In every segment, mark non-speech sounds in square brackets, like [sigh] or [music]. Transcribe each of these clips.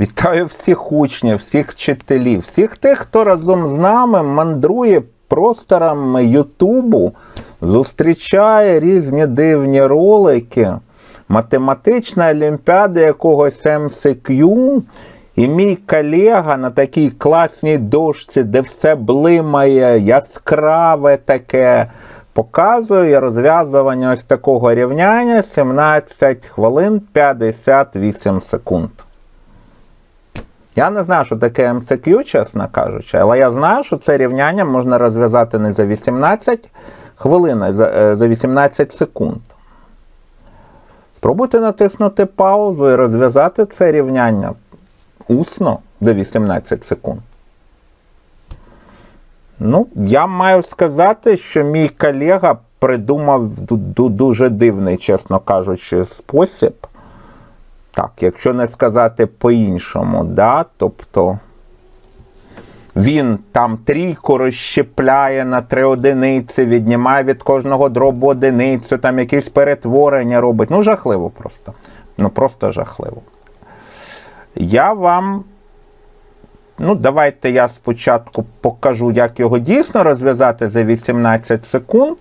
Вітаю всіх учнів, всіх вчителів, всіх тих, хто разом з нами мандрує просторами Ютубу, зустрічає різні дивні ролики, математична олімпіада якогось МСК. І мій колега на такій класній дошці, де все блимає, яскраве таке, показує розв'язування ось такого рівняння 17 хвилин 58 секунд. Я не знаю, що таке МСК, чесно кажучи, але я знаю, що це рівняння можна розв'язати не за 18 хвилин, а за, е, 18 секунд. Спробуйте натиснути паузу і розв'язати це рівняння усно до 18 секунд. Ну, я маю сказати, що мій колега придумав ду- ду- дуже дивний, чесно кажучи, спосіб. Так, якщо не сказати по-іншому, да, тобто він там трійку розщепляє на три одиниці, віднімає від кожного дробу одиницю, там якісь перетворення робить. Ну, жахливо просто. Ну, просто жахливо. Я вам. Ну, давайте я спочатку покажу, як його дійсно розв'язати за 18 секунд.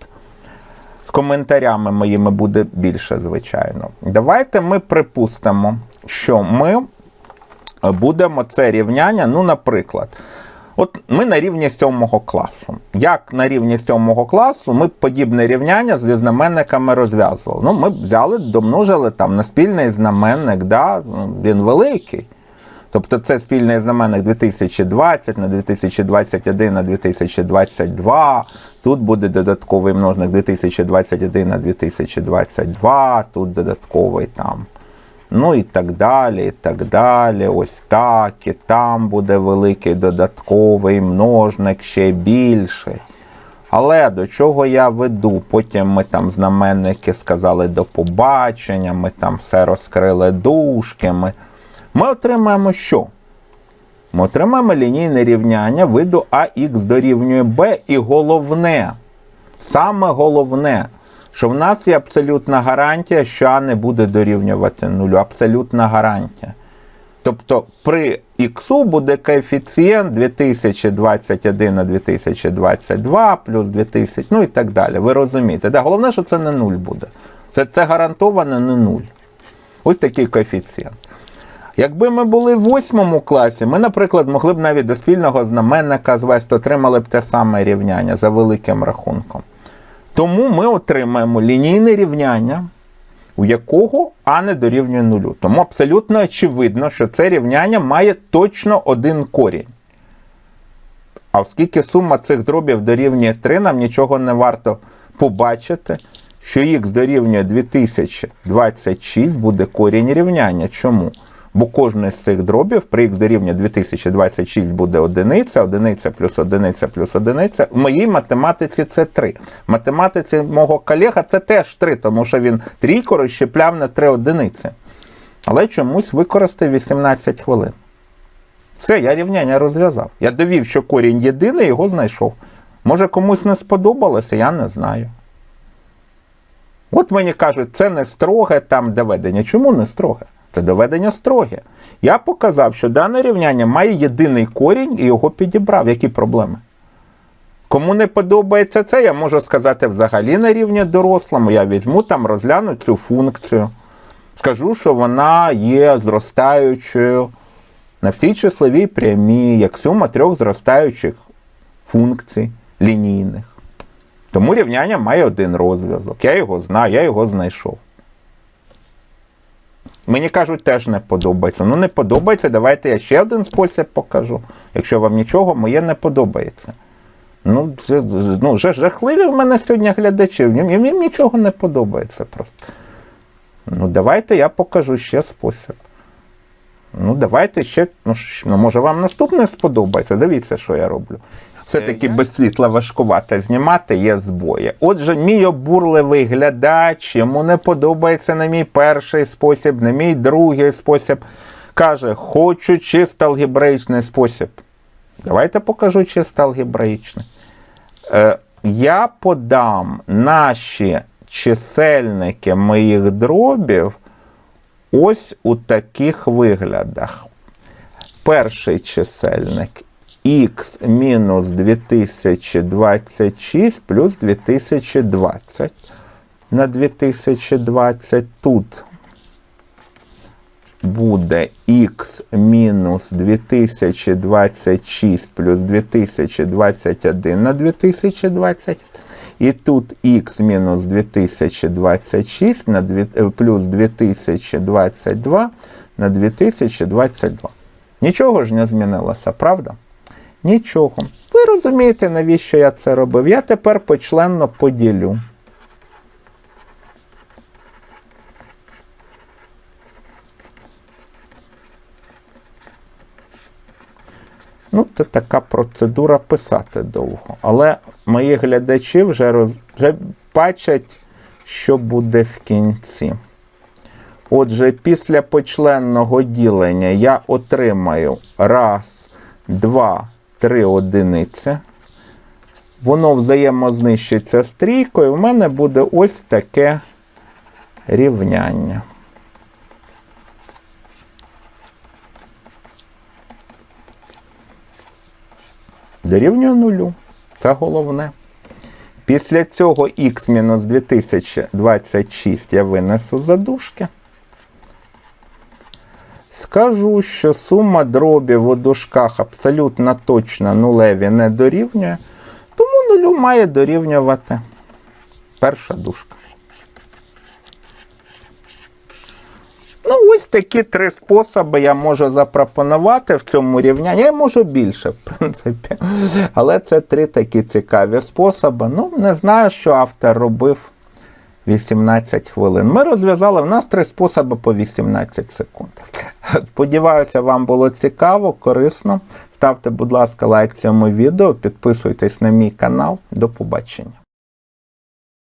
З коментарями моїми буде більше, звичайно. Давайте ми припустимо, що ми будемо це рівняння, ну, наприклад, от ми на рівні 7 класу. Як на рівні 7 класу ми подібне рівняння зі знаменниками розв'язували. Ну, ми взяли, домножили там на спільний знаменник, да? він великий. Тобто це спільний знаменник 2020 на 2021 на 2022. Тут буде додатковий множник 2021 на 2022, тут додатковий там. Ну і так далі, і так далі. Ось так. І там буде великий додатковий множник ще більший. Але до чого я веду? Потім ми там знаменники сказали до побачення, ми там все розкрили дужки. Ми, ми отримаємо що? Ми отримаємо лінійне рівняння виду АХ дорівнює Б. І головне, саме головне, що в нас є абсолютна гарантія, що А не буде дорівнювати нулю. Абсолютна гарантія. Тобто при х буде коефіцієнт 2021 на 2022 плюс 2000, ну і так далі. Ви розумієте. Да, головне, що це не нуль буде. Це, це гарантовано не нуль. Ось такий коефіцієнт. Якби ми були в восьмому класі, ми, наприклад, могли б навіть до спільного знаменника звести, отримали б те саме рівняння за великим рахунком. Тому ми отримаємо лінійне рівняння, у якого А не дорівнює нулю. Тому абсолютно очевидно, що це рівняння має точно один корінь. А оскільки сума цих дробів дорівнює 3, нам нічого не варто побачити, що х дорівнює 2026 буде корінь рівняння. Чому? Бо кожний з цих дробів при х дорівнює 2026 буде одиниця, одиниця плюс одиниця плюс одиниця. В моїй математиці це 3. В математиці мого колега це теж 3, тому що він трійку розщепляв на 3 одиниці. Але чомусь використав 18 хвилин. Все, я рівняння розв'язав. Я довів, що корінь єдиний, його знайшов. Може, комусь не сподобалося, я не знаю. От мені кажуть, це не строге там доведення. Чому не строге? Це доведення строге. Я показав, що дане рівняння має єдиний корінь і його підібрав. Які проблеми? Кому не подобається це, я можу сказати взагалі на рівні дорослому. Я візьму там, розгляну цю функцію. Скажу, що вона є зростаючою на всій числовій прямій, як сума трьох зростаючих функцій лінійних. Тому рівняння має один розв'язок. Я його знаю, я його знайшов. Мені кажуть, теж не подобається. Ну, не подобається, давайте я ще один спосіб покажу. Якщо вам нічого, моє не подобається. Ну, це, ну жахливі в мене сьогодні глядачі, їм, їм нічого не подобається просто. Ну, давайте я покажу ще спосіб. Ну, давайте ще. Ну, ну, може, вам наступне сподобається. Дивіться, що я роблю. Все-таки без світла важкувато знімати є збої. Отже, мій обурливий глядач, йому не подобається на мій перший спосіб, на мій другий спосіб. Каже, хочу чисто алгебраїчний спосіб. Давайте покажу чисто алгебраїчний. Е, я подам наші чисельники моїх дробів ось у таких виглядах. перший чисельник х мінус 2026 плюс 2020 на 2020 тут буде х мінус 2026 плюс 2021 на 2020. І тут х мінус 2026 на дві- е, плюс 2022 на 2022. Нічого ж не змінилося, правда? Нічого. Ви розумієте, навіщо я це робив? Я тепер почленно поділю. Ну, це така процедура писати довго. Але мої глядачі вже, роз... вже бачать, що буде в кінці. Отже, після почленного ділення я отримаю раз, два, три одиниці. Воно взаємознищиться з трійкою. В мене буде ось таке рівняння. Дорівнює нулю. Це головне. Після цього х мінус 2026 я винесу за Скажу, що сума дробів у дужках абсолютно точно нулеві не дорівнює, тому нулю має дорівнювати перша дужка. Ну, ось такі три способи я можу запропонувати в цьому рівнянні. Я можу більше, в принципі. Але це три такі цікаві способи. Ну, не знаю, що автор робив 18 хвилин. Ми розв'язали в нас три способи по 18 секунд. [laughs] Сподіваюся, вам було цікаво, корисно. Ставте, будь ласка, лайк цьому відео, підписуйтесь на мій канал. До побачення.